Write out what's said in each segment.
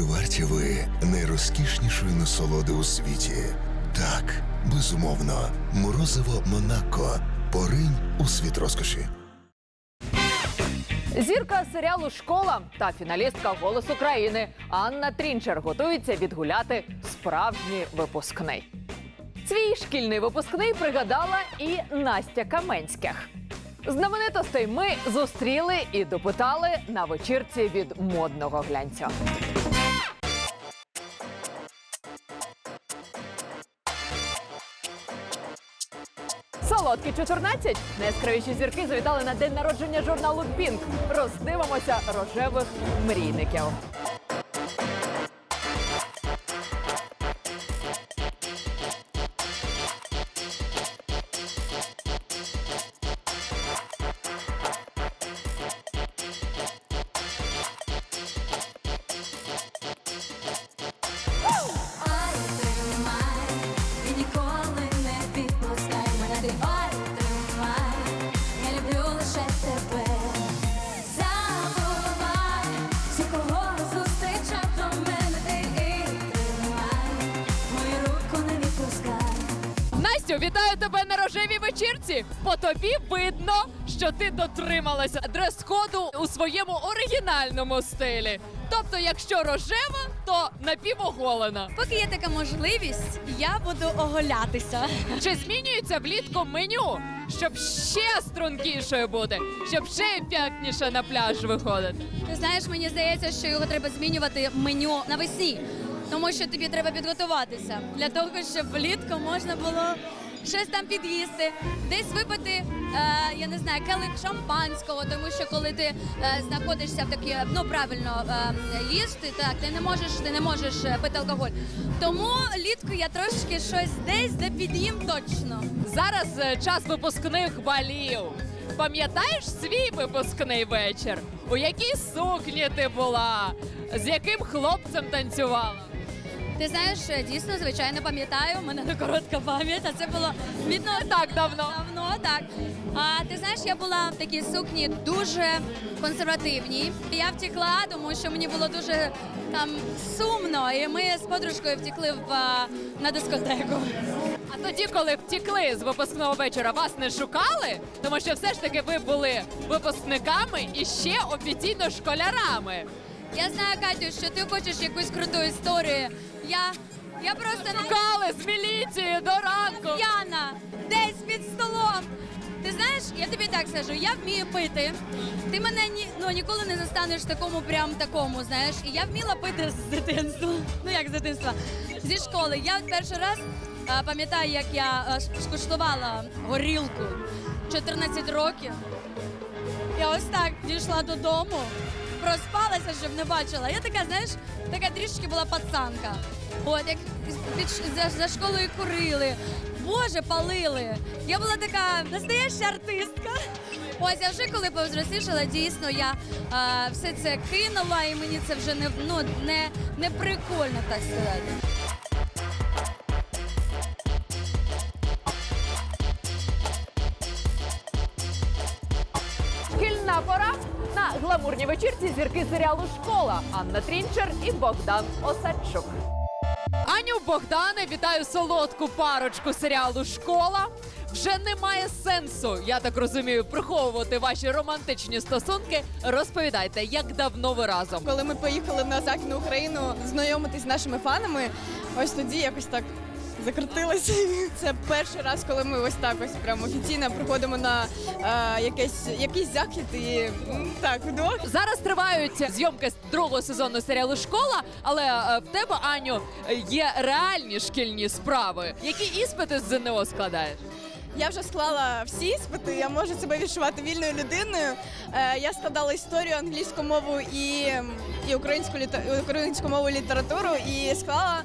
Чи варті ви найрозкішнішої насолоди у світі? Так, безумовно, морозиво Монако. Поринь у світ розкоші. Зірка серіалу Школа та фіналістка Голос України Анна Трінчер готується відгуляти справжній випускний. Свій шкільний випускний пригадала і Настя Каменських. Знаменитостей ми зустріли і допитали на вечірці від модного глянця. Солодкі 14. Найяскравіші зірки завітали на день народження журналу Пінк. Роздивимося рожевих мрійників. Настю, вітаю тебе на рожевій вечірці. По тобі видно, що ти дотрималася дрес-коду у своєму оригінальному стилі. Тобто, якщо рожева, то напівоголена. Поки є така можливість, я буду оголятися. Чи змінюється влітку меню, щоб ще стрункішою бути, щоб ще ефектніше на пляж виходити? Ти знаєш, мені здається, що його треба змінювати меню навесні, тому що тобі треба підготуватися для того, щоб влітку можна було щось там під'їсти, десь випити, е, я не знаю, келих шампанського, тому що коли ти е, знаходишся в такі, ну правильно е, їсти, так ти не можеш, ти не можеш е, пити алкоголь. Тому літку я трошки щось десь де під'їм точно. Зараз е, час випускних балів. Пам'ятаєш свій випускний вечір? У якій сукні ти була? З яким хлопцем танцювала? Ти знаєш, е, дійсно, звичайно, пам'ятаю, у мене не коротка пам'ять, а це було відно Так давно. давно, так. А ти знаєш, я була в такій сукні дуже консервативній. Я втекла, тому що мені було дуже там сумно, і ми з подружкою втекли в, на дискотеку. А тоді, коли втікли з випускного вечора, вас не шукали? Тому що все ж таки ви були випускниками і ще офіційно школярами. Я знаю, Катю, що ти хочеш якусь круту історію. Я, я просто Шукали з міліцією до ранку. п'яна, десь під столом. Ти знаєш, я тобі так скажу, я вмію пити. Ти мене ні, ну, ніколи не застанеш в такому, прям такому, знаєш. І я вміла пити з дитинства. Ну як з дитинства? Зі школи. Я от перший раз а, пам'ятаю, як я а, ш- скуштувала горілку 14 років. Я ось так дійшла додому, проспалася, щоб не бачила. Я така, знаєш, така трішки була пацанка. От як під, за, за школою курили. Боже, палили. Я була така настояща артистка. Ось я вже коли повзрослішала, дійсно я а, все це кинула, і мені це вже не ну не, не прикольно, так сказати. Гламурній вечірці зірки серіалу Школа Анна Трінчер і Богдан Осадчук. Аню Богдане, вітаю солодку парочку серіалу Школа. Вже немає сенсу, я так розумію, приховувати ваші романтичні стосунки. Розповідайте, як давно ви разом? Коли ми поїхали на Західну Україну знайомитись з нашими фанами, ось тоді якось так закрутилося. Це перший раз, коли ми ось так ось прям офіційно приходимо на е, якийсь, якийсь захід і м, так вдвох. Зараз тривають зйомки з другого сезону серіалу Школа, але е, в тебе, Аню, є реальні шкільні справи. Які іспити з ЗНО складаєш? Я вже склала всі іспити, я можу себе відчувати вільною людиною. Е, я складала історію, англійську мову і, і українську, літа... українську мову і літературу і склала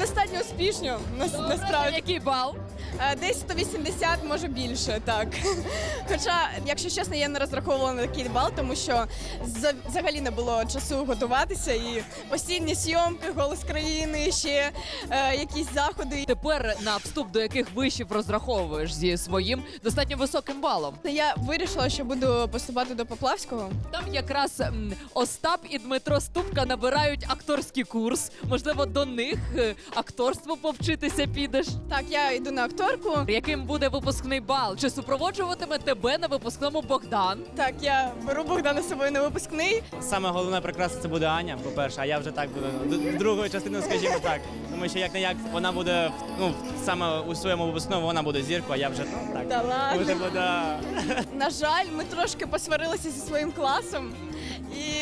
достатньо успішно нас- насправді. Який бал? Е, десь 180, може більше, так. Хоча, якщо чесно, я не розраховувала на такий бал, тому що за- взагалі не було часу готуватися і постійні зйомки, голос країни, ще е, якісь заходи. Тепер на вступ до яких вишів розраховуєш зі своїм достатньо високим балом. Я вирішила, що буду поступати до Поплавського. Там якраз м, Остап і Дмитро Ступка набирають акторський курс. Можливо, до них е, акторство повчитися підеш. Так, я йду на акторку. Яким буде випускний бал? Чи супроводжуватиме тебе на випускному Богдан? Так, я беру Богдана з собою на випускний. Саме головне прикраса це буде Аня, по-перше, а я вже так буду д- другою частиною, скажімо так. Тому що як не як вона буде в- ну, саме у своєму випускному, вона буде зіркою, а я вже ну так. Та ладно. Вже буде. На жаль, ми трошки посварилися зі своїм класом. І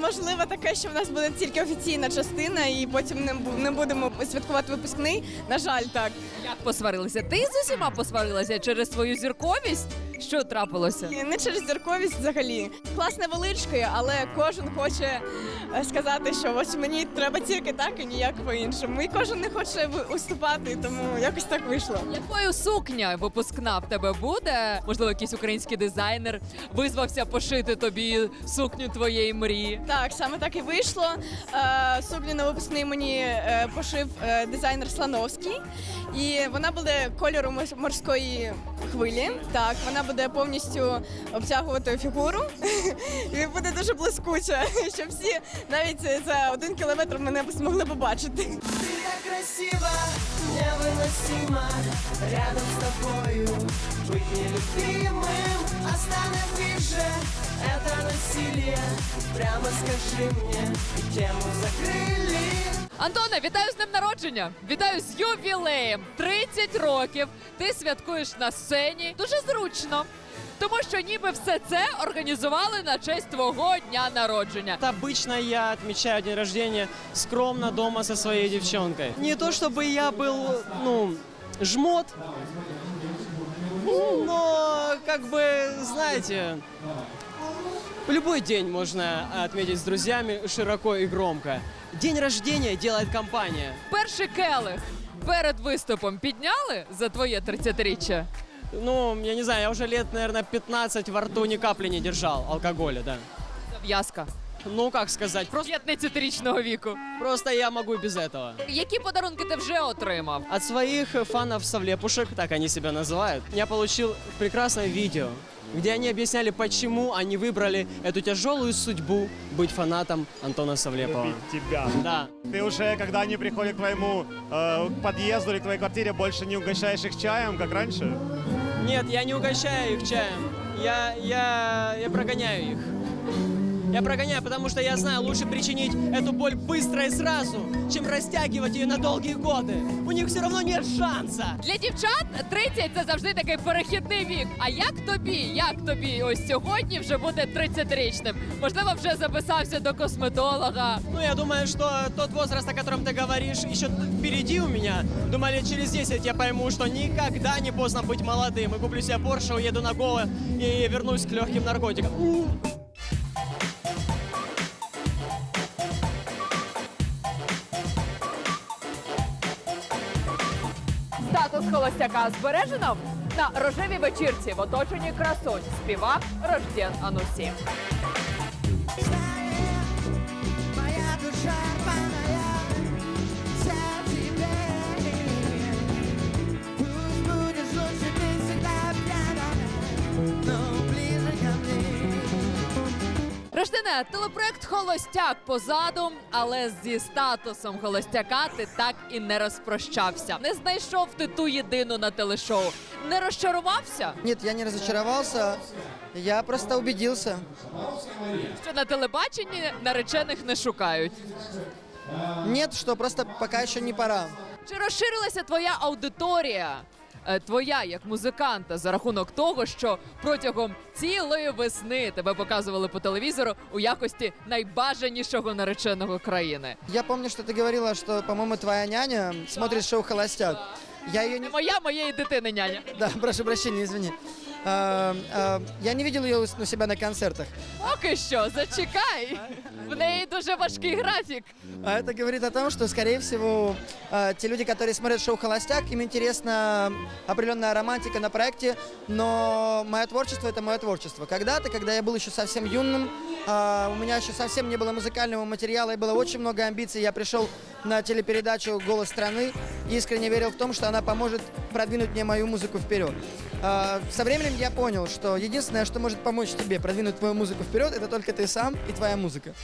можливо таке, що в нас буде тільки офіційна частина, і потім не, бу- не будемо святкувати випускний. На жаль, так. Як посварилися? Ти з усіма посварилася через свою зірковість? Що трапилося? Не через зірковість взагалі. Клас невеличкий, але кожен хоче е, сказати, що ось мені треба тільки так і ніяк по-іншому. І кожен не хоче уступати, тому якось так вийшло. Якою сукня випускна в тебе буде? Можливо, якийсь український дизайнер визвався пошити тобі сукню твоєї мрії. Так, саме так і вийшло. Е, Сукню на випускний мені е, пошив дизайнер Слановський. І вона буде кольору морської хвилі. Так, вона буде повністю обтягувати фігуру. І буде дуже блискуча, щоб всі навіть за один кілометр мене змогли побачити. Ты так красиво, невыносимо Рядом с тобою быть нелюбимым Останови же это насилие Прямо скажи мне, и тему закрыли Антоне, вітаю з днем народження! Вітаю з ювілеєм! 30 років. Ти святкуєш на сцені. Дуже зручно. Тому що ніби все це організували на честь твого дня народження. Это обычно я отмечаю день рождения скромно дома со своей девчонкой. Не то чтобы я был, ну, жмот, но, как бы, знаете, в любой день можно отметить с друзьями широко и громко. День рождения делает компания. Перший келих перед виступом підняли за твоє 30-річчя? Ну, я не знаю, я уже лет, наверное, 15 во рту ни капли не держал алкоголя, да. Зав'язка. Ну, как сказать, просто, 15-річного віку. просто я могу и без этого. Які подарунки ти вже отримав? От своих фанов совлепушек, так они себя называют, я получил прекрасное видео, где они объясняли, почему они выбрали эту тяжелую судьбу быть фанатом Антона Савлепова. Любить тебя. Да. Ты уже, когда они приходят к твоему э, подъезду или к твоей квартире, больше не угощаешь их чаем, как раньше? Нет, я не угощаю их чаем. Я, я, я прогоняю их. Я прогоняю, потому что я знаю, лучше причинить эту боль быстро и сразу, чем растягивать ее на долгие годы. У них все равно нет шанса. Для дівчат 30 це завжди такий перехідний вік. А як тобі? Як тобі ось сьогодні вже бути 30-річним? Можливо, вже записався до косметолога. Ну, я думаю, что тот возраст, о котором ты говоришь, еще впереди у меня. Думаю, лет через 10 я пойму, что никогда не поздно быть молодым. И куплю себе Порше, уеду на Гоа и вернусь к легким наркотикам. Статус холостяка збережено на рожевій вечірці в оточенні красунь. Співак Рожден Анусі. Рождене, телепроект Холостяк позаду, але зі статусом холостяка ти так і не розпрощався. Не знайшов ти ту єдину на телешоу. Не розчарувався, Нет, я не разочаровался. Я просто убедился. що на телебаченні наречених не шукають. Нет, что просто пока еще не пора. Чи розширилася твоя аудиторія? Е, Твоя як музиканта за рахунок того, що протягом цілої весни тебе показували по телевізору у якості найбажанішого нареченого країни. Я пам'ятаю, що ти говорила, що по-моєму твоя няня смотрить шоу «Холостяк». Я ее не... Не моя, моєї дитини няня. Да, прошу прощения, извини. Э, э, я не видел ее у себя на концертах. Поки що, зачекай. В неї дуже важкий графік. А это говорит о том, что, скорее всего, э, те люди, которые смотрят шоу «Холостяк», им интересна определенная романтика на проекте, но мое творчество — это мое творчество. Когда-то, когда я был еще совсем юным, а, у меня еще совсем не было музыкального материала, и было очень много амбиций, я пришел на телепередачу «Голос страны» искренне верил в том, что она поможет продвинуть мне мою музыку вперед. А, Со временем я понял, что единственное, что может помочь тебе продвинуть твою музыку вперед, это только ты сам и твоя музыка.